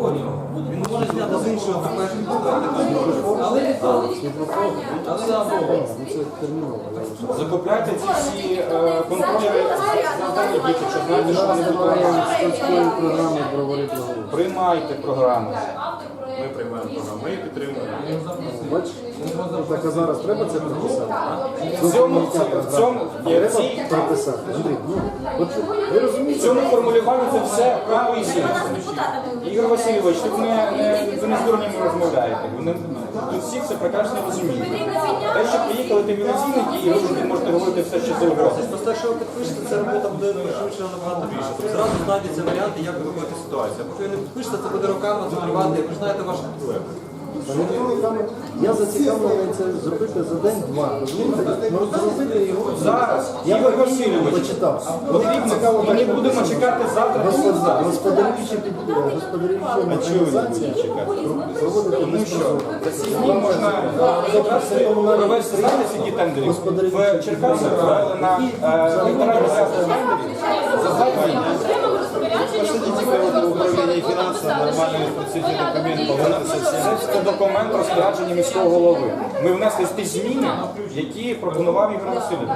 Він може зняти з іншого запешки Але Закупляйте ці всі контролі, контролери завдання щоб знаєте, що вони Немає програми говорити Приймайте програму. Ми приймаємо програму, ми її підтримуємо. Бачиш? Так а зараз треба це прописати? В цьому, в цьому, в цій- прописати. Андрій, ну, от ви в розумієте? цьому формулюванні це все прописано. Ігор Васильович, тут не, не, ви не з дурнями розмовляєте. Вони, тут всі це прекрасно розуміють. Те, що приїхали термінаційники, і ви вже можете говорити все, що завгодно. Просто якщо ви підпишете, ця робота буде швидше набагато більше. Тобто зразу знайдеться варіанти, як виходити з ситуації. Поки ви не підпишете, це буде роками закривати, як ви знаєте ваші проблеми. Я зацікавлений це зробити за день-два. Розумієте? Ну, зробити його Зараз, Я Ігор би Васильович, почитав. потрібно, ми не будемо чекати завтра. Господар- Господарюючі під- господарюючі організації проводити Тому що за можна якраз провести знаєте, скільки тендерів. В Черкасах провели на е, півтора мільярда тендерів. За два дні. Управління фінансів нормально відпрацюють документ. Це документ розпорядження міського голови. Ми внесли ті зміни, які пропонував Ігор Васильович.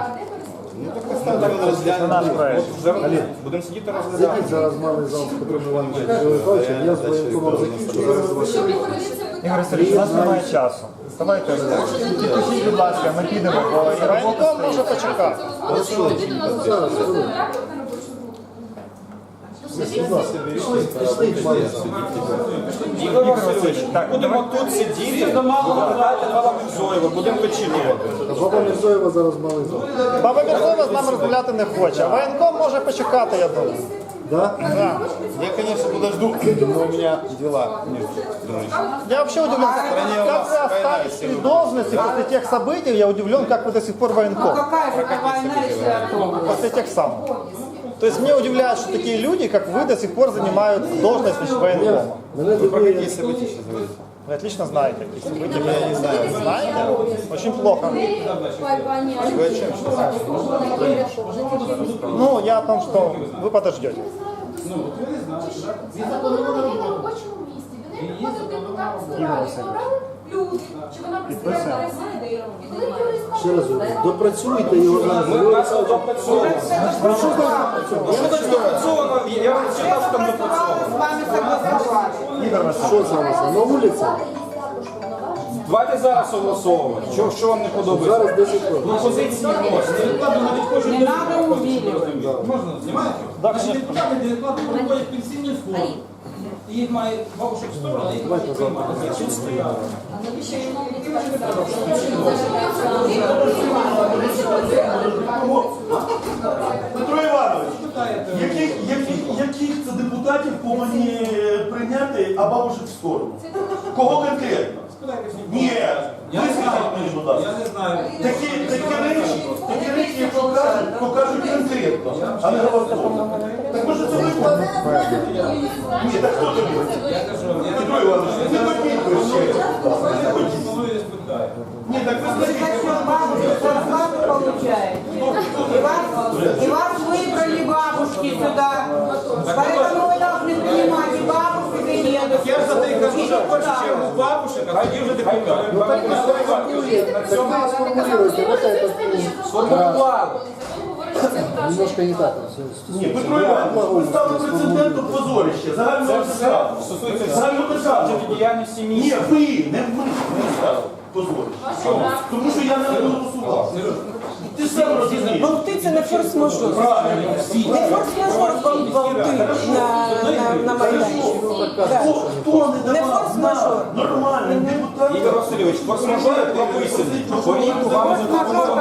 Ставимо розглянемо. От зараз будемо сидіти розглядати. Зайдіть зараз малий зал з Петром Івановичем Григоровичем, я з воєнкомом закінчу. Ігор Васильович, у нас немає часу. Давайте підпишіть, будь ласка, ми підемо, бо і робота може почекати. Зараз, хвилину. Ігор Васильович, будемо тут сидіти, вимагати Баба Мірзоєва, будемо вичитувати. Баба Мірзоєва зараз малий зал. Баба Мірзова з нами розмовляти не хоче. Воєнком може почекати, я думаю. Да? Да. Я, конечно, подожду, но у меня дела. Нет, думаешь. Я вообще удивлен, как, как вы остались при должности после тех событий, я удивлен, как вы до сих пор военком. Какая же это война, если атом? После тех самых. То есть мне удивляет, что такие люди, как вы, до сих пор занимают должность военкома. Мене Какие дивує, события сейчас говорите? Вы отлично знаете, какие события. Я не знаю. Знаете? Очень плохо. Вы о чем сейчас? Ну, я о том, что вы подождете. Він запланований на робочому місці. Він не приходив депутат збирає, обрали Люди, чи вона представляє ідею. І коли юрист ще раз говорю, допрацюйте його зараз. Ми нас. Ну що значить допрацьовано? Я вам читав, що там допрацьовано. С вами согласовать. Що зараз? На вулиці? Давайте зараз согласовувати. Що, що вам не подобається? Зараз 10 років. Пропозиції вносите. Не надо увиливать. Да, конечно. Депутати невідкладно проходять пенсійний фонд. І їх має бабушек в сторону, а їх має приймати. Петро Іванович, яких, яких, яких це депутатів повинні е, прийняти, а бабушек в сторону? Кого конкретно? Ні, ви скажіть мені, будь ласка. Я не знаю. Такі, такі речі, такі речі. А не говорити, так може це ви? Ні, так хто тобі? Петро Іванович, не ходіть ви ще. Не ходіть. Коли я спитаю. Ні, так ви скажіть. Зарплату получаете. И вас, и вас выбрали бабушки сюда. Поэтому вы должны принимать и бабушек, и дедушек. Я ж за те й кажу, и що в першу депутатов. чергу бабушек, а тоді вже депутатів. Ну так ви сформулюєте, так ви сформулюєте, вот это Сформулювали. немножко не так. Ні, Петро Іванович, ви стали прецедентом позорища, загального державу. Загального державу. діяльності Ні, ви, не ви. Позорище. Тому що я не голосував. Ти сам розумієш. Болти це не форс-мажор. Правильно. Не форс-мажор болти на, на, на майданчику. Хто, хто не Не давав форс-мажор. нам нормальним депутатам? Ігор Васильович, форс-мажори прописані. По вам Форс-мажор,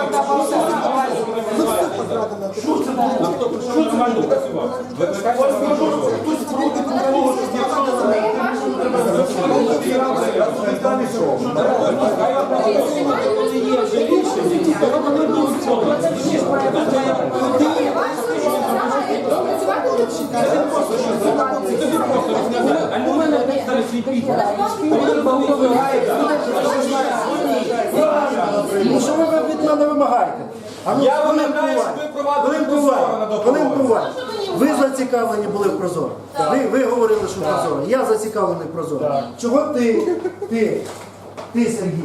болти создавали. Що це було? Що це було? Викликайте Форс-мажор, форс-мажори. хтось проти того, щоб я А у мене стали свій підпис. Ну що ви від мене вимагаєте? А ну, Я хвилинку вимагаю, уваги. щоб ви провадили Хвилинку прозоро уваги. на Хвилинку допомогу. Уваги. Ви зацікавлені були в Прозоро. Ви, ви говорили, що Прозоро. Я зацікавлений в Прозоро. Чого ти, ти, ти, Сергій,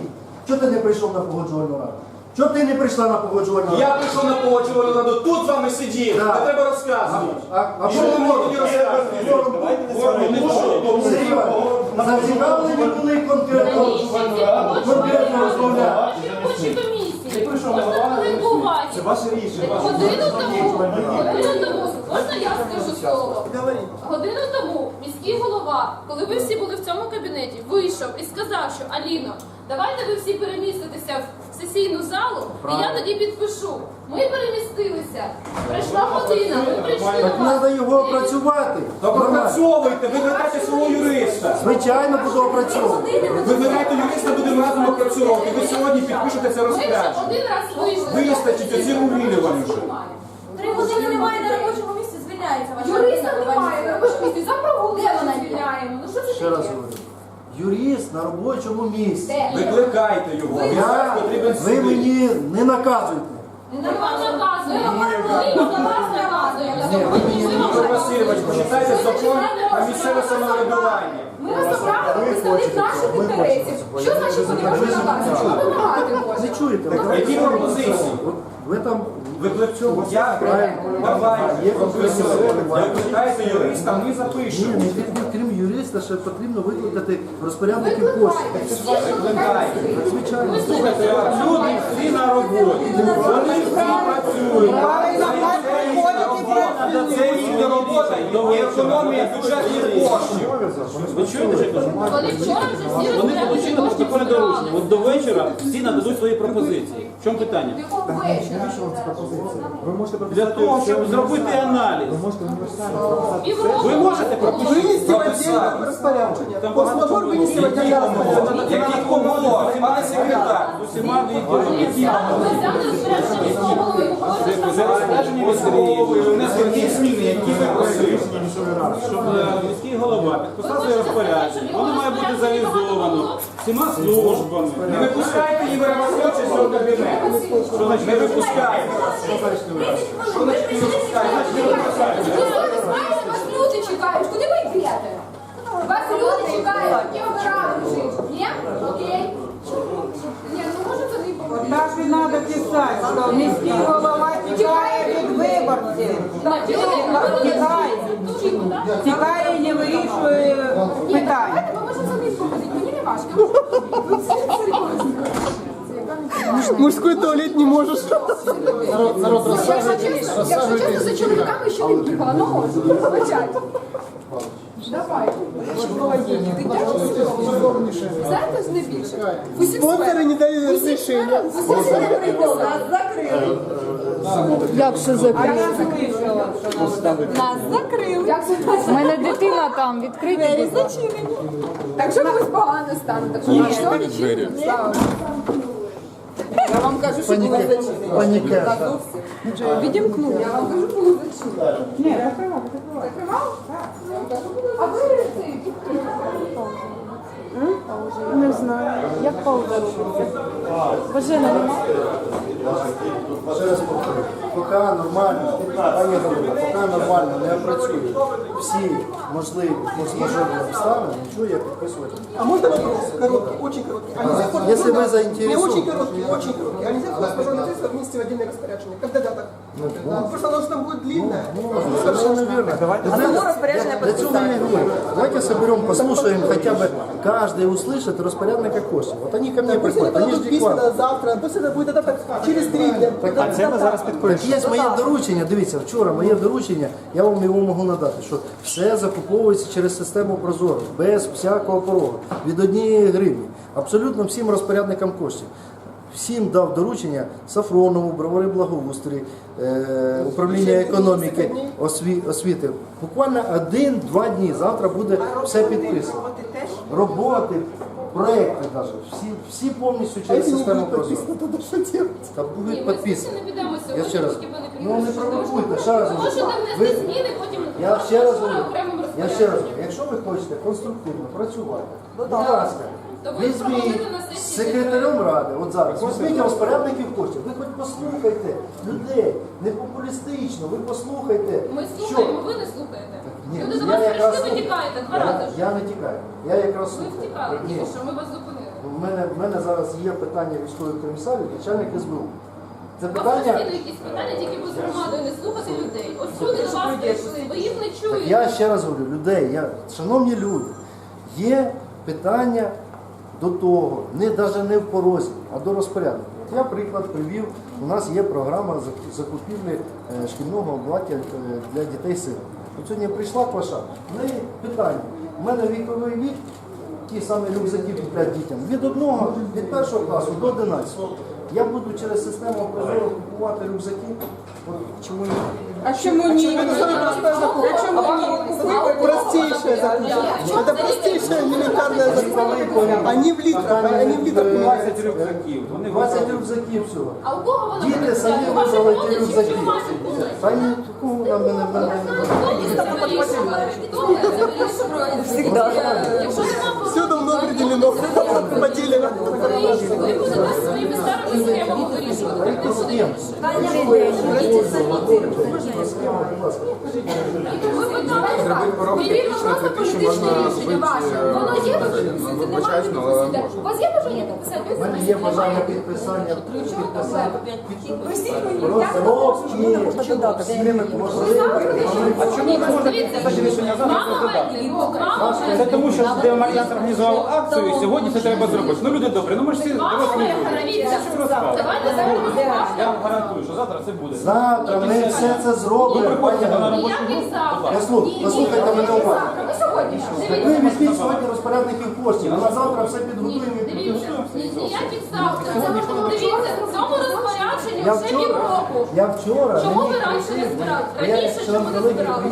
чого ти не прийшов на погоджувальну раду? Чого ти не прийшла на погоджувальну раду? Я прийшов на погоджувальну раду, тут з вами сидів, Так. не треба розказувати. А, а Що ви можете розказувати? Зацікавлені були конкретно. Конкретно розмовляти. Це ваше рішення. Годину тому, годину тому, можна я скажу слово? Годину тому міський голова, коли ви всі були в цьому кабінеті, вийшов і сказав, що Аліно, давайте ви всі переміститеся в сесійну залу, і я тоді підпишу. Ми перемістилися. Прийшла година, ми прийшли Так до вас. треба його опрацювати. Так опрацьовуйте, вибирайте свого юриста. Звичайно, буду опрацьовувати. Вибирайте юриста, будемо разом опрацьовувати. Ви сьогодні підпишете це Ми вже розпорядження. один раз вийшли. Вистачить оці рулювання вже. Три години немає на робочому місці, звільняється ваша Юриста людина. немає, на робочому місці. За прогули вона звільняємо. Ну що це Ще раз таке? говорю. Юрист на робочому місці. Викликайте його. Він зараз Я, потрібен ви сюди. мені не наказуйте. Ми вам наказуємо. Ми за вас наказуємо. Ігор Васильович, почитайте закон про місцеве самоврядування. Ми вас обрали представник наших інтересів. Що значить вони можуть наказувати? Що ви намагаєтеся? Не чуєте? Які пропозиції? Ви там Викликайте. Я давайте прописуйте. Викликайте юриста, ми ні, запишемо. не тільки крім юриста, ще потрібно викликати розпорядників коштів. Викликайте. Звичайно. Слухайте, люди всі на роботі. Вони всі працюють. Правильно, хай приходять і працюють. Це їхня робота і економія бюджетних коштів. Ви чуєте, що я кажу? Вони вчора вже всі Вони розпорядники отримали коштів протокольне доручення. От до вечора всі нададуть свої пропозиції. В чому питання? Якого вечора? Для того, щоб зробити аналіз. Ви можете пропустити. Там багато Які помилок, пане секретар, з усіма відділами. Ми взяли розпорядження міського голови. Це розпорядження міського голови, ви внесли ті зміни, які ви просили. Щоб е, міський голова підписав своє розпорядження. Воно має бути завізовано всіма службами. Не випускайте Ігоря Васильовича з цього кабінету. Що значить Не випускайте. Що значить не випускаєте? Ви що, не знаєте, вас люди чекають. Куди ви йдете? Вас люди чекають, які обирали жити. Ні? Окей. Ні, ну може це не. Так і треба писати, що міський голова тікає Тікає. Тікає і не вирішує питання. За мені не важко. Мужской туалет не можешь. Якщо чесно, за чоловіками ще не бігала, ну можу, почать. Давай. Ж не більше. Спонсори не дають розрішення. Нас закрили. А я вирішила, Нас закрили. У мене дитина там відкриті. Двері зачинені. Так що комусь погано стане, так що нічого. Я вам кажу, що були зачинені. Паніка. Відімкнули. Я вам кажу, було зачинено. Ні, закривав, закривав. А ви цей Не знаю. Як пауза робиться? Бажена нема? Ще раз повторю. Поки нормально, пані голова, поки нормально не опрацюють всі можливі форс-мажорні обставини, нічого я підписувати. А можно вопрос? Короткий, очень короткий. А нельзя форс- Если вы Не очень заинтересованы. короткий, очень короткий. А нельзя форс-мажорные средства вместе в отдельное распоряжение? Как додаток? Просто оно же там будет длинное. Совершенно верно. Само распоряжение Для цього я и говорю. Давайте соберем, послушаем хотя бы, каждый услышит распорядника коштів. Вот они ко мне Пусть приходят, это они дадут ждут письменно завтра, пусть это будет додаток через три дня. А це ми зараз Так підпишемо. є моє доручення, дивіться, вчора моє доручення, я вам його можу надати, що все закуповується через систему Прозоро, без всякого порогу, від однієї гривні, абсолютно всім розпорядникам коштів. Всім дав доручення Сафронову, Бровари Благоустрій, е, управління економіки, осві, освіти. Буквально один-два дні. Завтра буде все підписано. Роботи, проекти навіть, всі, всі повністю через систему Прозоро. Тогда что делать? Та будуть ми підписані. Я ще раз. Ну не провокуйте, ще раз. Внести Ви- зміни, потім Я ще раз говорю. Я ще раз говорю. якщо ви хочете конструктивно працювати, будь ласка, То ви візьміть проголосуйте на з секретарем ради, от зараз, візьміть розпорядників коштів, ви хоч послухайте людей, не популістично, ви послухайте, Ми що слухаємо, ви не слухаєте. Ні, Люди до я вас якраз прийшли, ви слухаю. тікаєте два я, рази. вже. я не тікаю, я якраз Ви слухаю. втікали, Ні. тільки що ми вас зупинили. У мене, в мене зараз є питання військових комісарів, начальник СБУ. Це У вас питання. постійно якісь питання, тільки ви з громадою не слухати людей. Ось люди до вас прийшли, ви їх не Так чуєте. я ще раз говорю, людей, я, шановні люди, є питання до того, не навіть не в порозі, а до розпорядку. От я приклад привів, у нас є програма зак- закупівлі е, шкільного обладнання е, для дітей сирот. От сьогодні прийшла Кваша, в неї питання. У мене віковий вік, ті самі рюкзаки куплять дітям, від одного, від першого класу до 11. Я буду через систему Прозоро купувати рюкзаки. От чому ні? А чему не? Это самое простое закупка. А простейшая закупка. Это простейшая элементарная закупка. Они в литрах, они в литрах. 20 рюкзаків. Вони 20 рюкзаків всього. А у кого вона Діти самі У ваших вибрали ті родичів рюкзаки. чи в ваших родичів? Та ні, такого на мене в мене не Якщо нема Давно определено, поделено. ви будете своїми старими схемами вирішувати. Ви питаєте, перевірно просто політичне рішення ваше. Воно є, ви підписуєте, немає, ви. У вас є бажання підписати? У мене є бажання підписання підписати А чому не можна підписати рішення зараз? Це тому, що демократ організував акцію, і сьогодні це треба зробити. Ну люди добрі, ну ми ж всі дорослі люди. Давайте зараз Я вам гарантую, що завтра це буде. Завтра ми все це зробимо. завтра. Послухайте, послухайте мене уважно. Ви сьогодні. Так ви візьміть сьогодні розпорядників коштів, а на завтра все підготуємо і Дивіться, підпишемо. ні- ніяких завтра. Дивіться, в цьому розпорядженні Я вже вчора, півроку. я вчора Чому мені ви раніше не збирали? Раніше чому не збирали?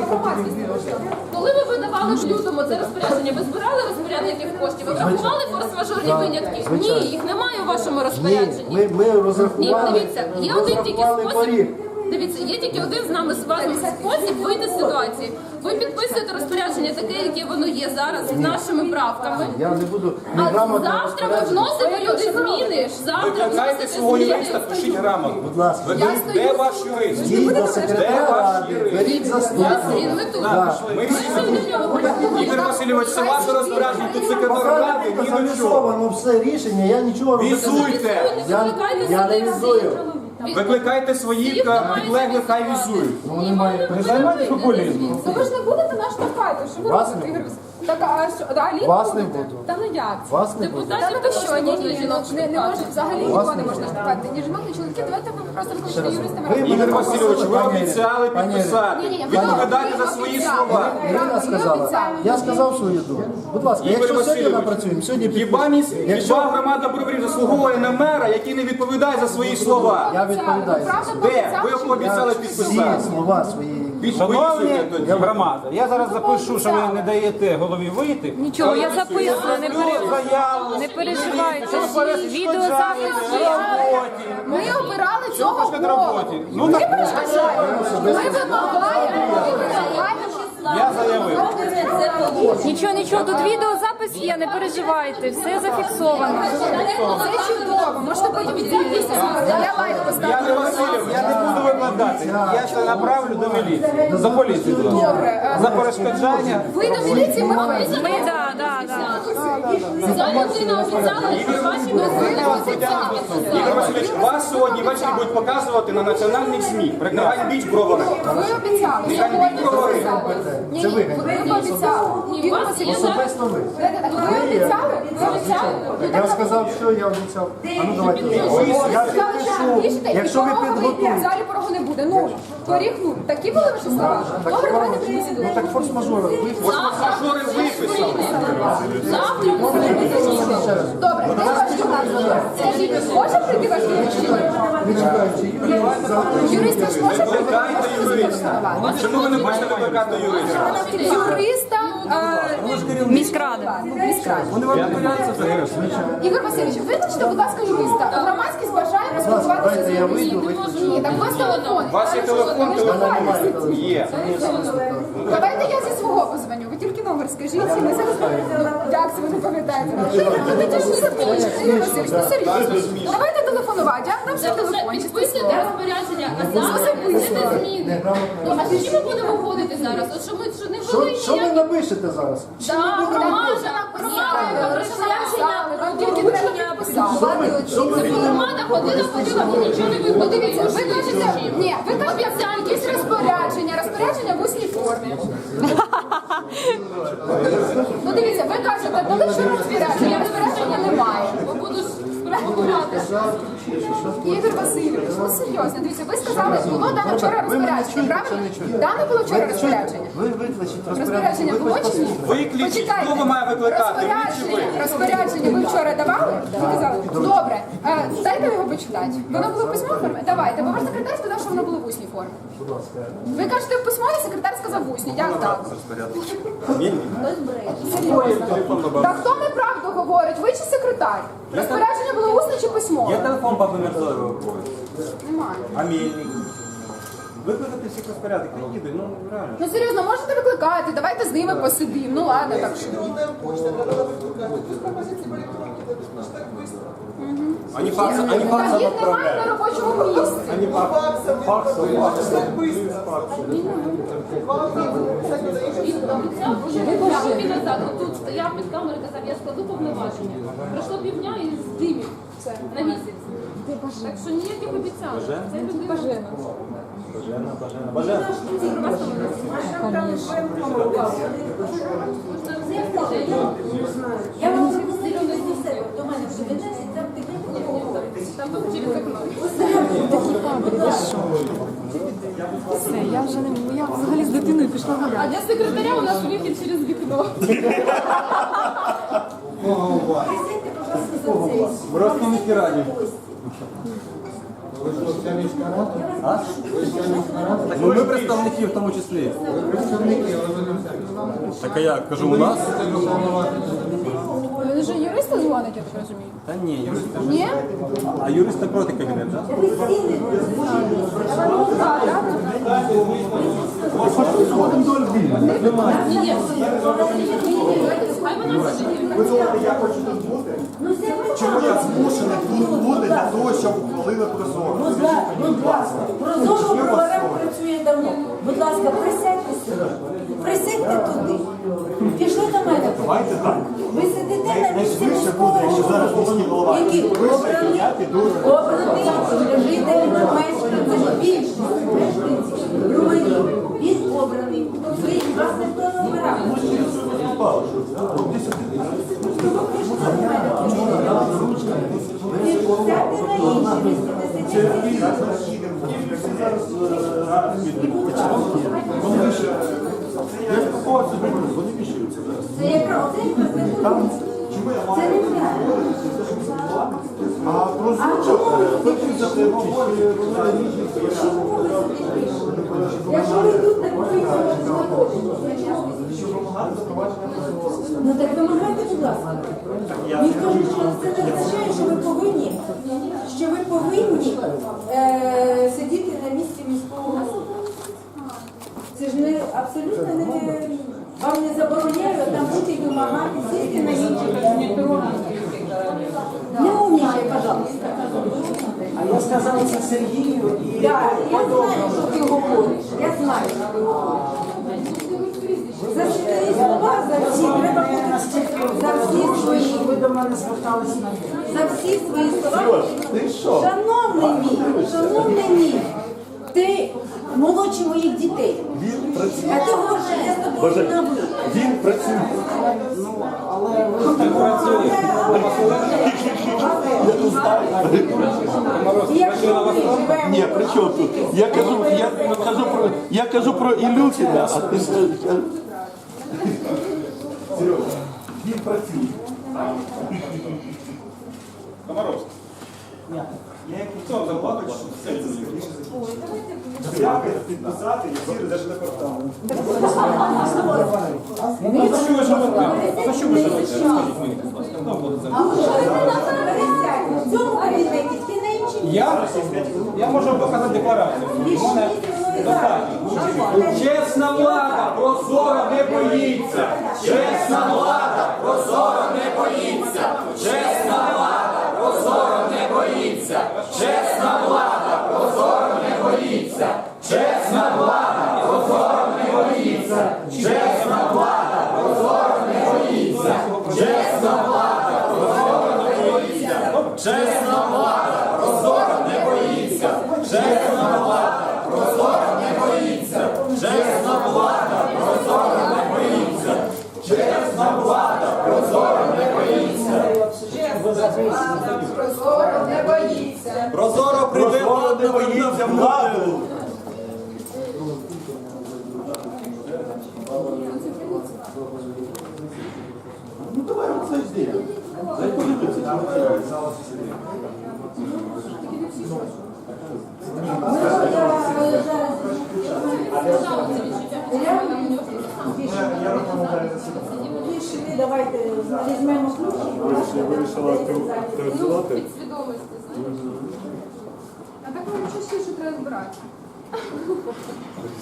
Коли ви видавали в лютому це розпорядження, ви збирали розпорядників коштів? Ви врахували форс-мажорні винятки? Ні, їх немає у вашому Ні, розпорядженні. ми, ми Ні, розрахували, дивіться, є один тільки розрахували поріг. Дивіться, є тільки один з нами з вами спосіб вийти з ситуації. Ви підписуєте розпорядження таке, яке воно є зараз з нашими правками. Я не буду А неграмотно завтра ви розпорядження. вносите люди зміни. ж Завтра Викликайте вносите свого зміни. юриста, пишіть грамоту. Будь ласка, Ви- Де ваш юрист? йдіть до Де секретаря ваш ради, юрист? беріть заступника. Він тут. Ми всі Ігор Васильович, це ваше розпорядження, тут секретар ради, Поки ні до чого. зафіксовано все рішення, я нічого робити не. Візуйте! Я, я не візую. Викликайте своїх е, підлеглих, хай візують. Вони мають Не займайтесь популізмом. Ну ви ж не будете нас штовхати, що ви Вас робите, не Ігор. Так, а що, да, Аліну Вас не буду. Та ну як? це? Вас не буде. Та ну ви що, ні, ні, жінок не, не може, взагалі нікого не не можна штовхати. Ні жінок, ні чоловіків, давайте ви просто Ще юристами. Ви Ігор Васильович, ви пані обіцяли пані підписати. Ні, ні, ви за свої обіцяли. слова. Ірина сказала, я сказав свою думку. Будь ласка, Ігор якщо сьогодні Васильович, напрацюємо, сьогодні Хіба підпишемо. міс, хіба громада Броварів заслуговує на мера, який не відповідає за свої слова? Я відповідаю. Де? Ви обіцяли підписати. всі слова свої. Шановні громада, я зараз запишу, що ви не даєте голові вийти. Нічого, я записую, не, Заяву. не переживайте. Відеозапис Ми обирали цього. Ну так Ми вимагаємо. Я заявив. Нічого, нічого, тут відеозапис є, не переживайте, все зафіксовано. Це чудово, можете потім ділитися. Я лайк Я поставлю. не я не буду викладати. Я це направлю до міліції. За поліцію. будь ласка. Добре. За перешкоджання. Ви до міліції, ми Ми, да, да, да. Ця людина обіцяла, що ваші Ігор Васильович, вас сьогодні ввечері будуть показувати на національних СМІ. Прикривай біч бровами. Ви обіцяли. Нехай біч бровами. Ні, Це ні, ви, ви пообіцяли. Ні, у вас є Особисто ви. Ви обіцяли? Ви обіцяли? Я сказав, що я обіцяв. А ну давайте. Я підпишу. Якщо ви В підготуєте. залі порогу не буде. Ну, поріг нуль. Такі були ваші слова? Добре, давайте Ну прийдемо. так форс-мажори. Ви Мажори виписали. Завтра ви Добре, де ваш юрист? Скажіть, може прийти ваш юрист? не. Юрист ваш може прийти? Викликайте юриста. Чому ви не хочете викликати юриста? Юриста е, міськради. Міськради. Вони вам взагалі? Ігор Васильович, викличте, будь ласка, юриста. Громадськість бажає з Дайте я вийду, ви Ні, так у вас телефон. У вас є телефон, телефон є. Давайте я зі свого позвоню? Ви тільки номер скажіть, і ми зараз ну, як це ви не пам'ятаєте? Ну, ви ну серйозно. Давайте телефонувати, я вам всі телефончик. Підписуйте розпорядження, а зараз внесете зміни. Ну, а тоді ми будемо входити зараз. От що ми що не Що, що ви напишете зараз? Да, громада, громада, Вам тільки. Що ви громада ходила, ходила, і нічого не виходить. Ну дивіться, ви кажете, ні, ви кажете, якісь розпорядження, розпорядження в усній формі. Ну дивіться, ви кажете, дали що розпорядження, розпорядження немає. Ігор Васильович, ну серйозно, дивіться, ви сказали, було дано вчора розпорядження, правильно? Дано було вчора розпорядження. Ви викличіть Розпорядження було чи ні? Почекайте. Хто ви має викликати? Ви чи Розпорядження, розпорядження ви вчора давали? Ви казали, добре, е, дайте його почитати. Воно було в письмовій формі? Давайте, бо ваш секретар сказав, що воно було в усній формі. Ви кажете в письмовій, секретар сказав в усній. Як так? Серйозно. Та хто неправду говорить? Ви чи секретар? Розпорядження було усне чи письмове? Є телефон папи Мирзоєвої когось? Немає. А мільник? Викликати всіх розпорядників, їдуть, ну реально. Ну серйозно, можете викликати, давайте з ними посидимо. Ну ладно, так що. Ані факса, ані Та факса їх немає на робочому місці. Ані факса. Факса, Обіцяв вже два роки назад. Отут стояв під камерою, казав, я складу повноваження. Пройшло півдня і здимів на місяць. Так що ніяких обіцянок. Це людина. Бажена, бажена, бажена. Я вам запустила до до мене в кабінеті, там Там був через вікно. Все, я вже не я взагалі з дитиною пішла гуляти. А для секретаря у нас вихід через вікно. Присядьте, пожалуйста, за цей. В А? Ну ми представники в тому числі. Так а як? Кажу, у нас? Ви вже юристи дзвонить, я так розумію. Та ні, юристи. ж- Ні? А юристи проти кабінет, так? Ви Ні, ні. Вона. Я хочу тут бути. Чому я змушений тут бути для того, щоб ухвалили прозоро? Будь ласка, будь ласка, прозоро програма працює давно. Будь ласка, присядьте сюди. Присядьте туди. Пішли до мене. Давайте так. Ви сидите на місці Найшвидше буде, які зараз міський голова. на Вийшли, Це ж Обраний житель мешканців, більшість мешканців, громадян. Він обраний. Ви вас ніхто не обирав. Сядьте на інші місця, де Це якраз це якраз. Це не. А прийшли? Якщо ви тут не Ну так вимагайте, будь ласка. Ніхто це не означає, що ви повинні, що ви повинні е, сидіти на місці міського голови. Це ж не абсолютно не вам не забороняю там бути і вимагати сісти на кабінет. Не умнічай, пожалуйста. А я сказала це Сергію і Да, я знаю, що ти говориш. Я знаю, що ти говориш. За свої слова, за всі треба бути за всі свої. ви до мене зверталися на За всі свої. Шановний мій, шановний мій, ти молодший моїх дітей. Він працює. А ти говориш, я з тобою Боже, не буду. він працює. І якщо ми живемо... Ні, при чому тут? Я кажу, я кажу про, я кажу про Ілюхіна, а ти скажеш. Сережа, він працює. Комаровський. Я як Хто заплатить, що все Дякую, підписати, і всі держдепартамент. Ну, за що ви живете? За що ви живете? Розкажіть мені, будь ласка. Хто буде за А ви що ви на пересядь? В цьому кабінеті, ти на іншій Я? Я можу показати декларацію. У мене Чесна влада, прозоро не боїться. Чесна влада, прозоро не боїться. Чесна влада, прозоро не боїться. Чесна влада, прозоро не боїться. Чесна влада, прозоро не боїться. Чесна влада, прозоро не боїться. Чесна влада, прозоро не боїться. Чесна влада, прозоро не боїться. Чесна влада, прозоро не боїться. Чесна влада, прозоро не боїться. Чесна влада, прозоро не боїться. Прозоро не боїться. Прозоро прийде Прозоро не боїться владу. Ну давай оце зробимо. Дай подивитися. Давайте візьмемо ключі. Вирішила автоматизувати. А так вам що ще треба збирати?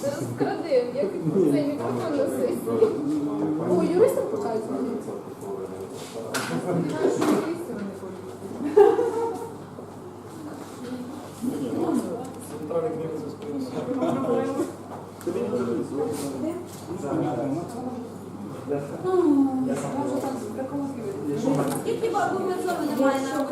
Розкрадив, як цей мікрофон на сесії. О, юристам старі книги за спиною. Я сам. Може так приколотили. Тільки бабу ми цього немає на